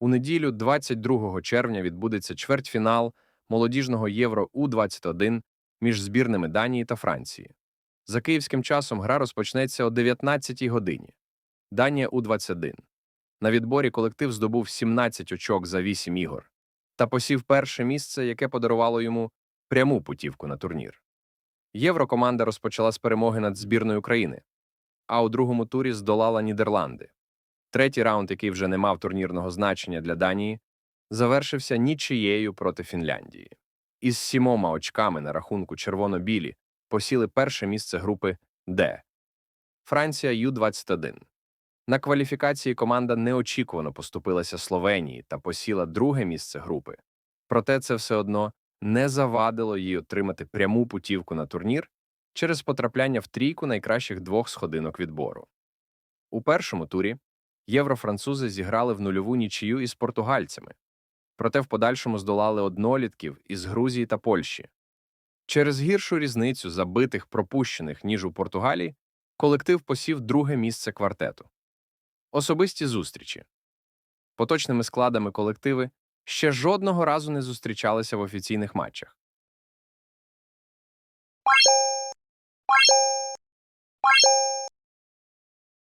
У неділю, 22 червня, відбудеться чвертьфінал молодіжного Євро У-21 між збірними Данії та Франції. За київським часом гра розпочнеться о 19-й годині. Данія У-21. На відборі колектив здобув 17 очок за 8 ігор та посів перше місце, яке подарувало йому пряму путівку на турнір. Єврокоманда розпочала з перемоги над збірною України, а у другому турі здолала Нідерланди. Третій раунд, який вже не мав турнірного значення для Данії, завершився нічиєю проти Фінляндії. Із сімома очками на рахунку червоно-білі посіли перше місце групи Д. Франція Ю-21. На кваліфікації команда неочікувано поступилася Словенії та посіла друге місце групи. Проте це все одно не завадило їй отримати пряму путівку на турнір через потрапляння в трійку найкращих двох сходинок відбору. У першому турі єврофранцузи зіграли в нульову нічию із португальцями, проте в подальшому здолали однолітків із Грузії та Польщі. Через гіршу різницю забитих пропущених, ніж у Португалії, колектив посів друге місце квартету. Особисті зустрічі. Поточними складами колективи ще жодного разу не зустрічалися в офіційних матчах.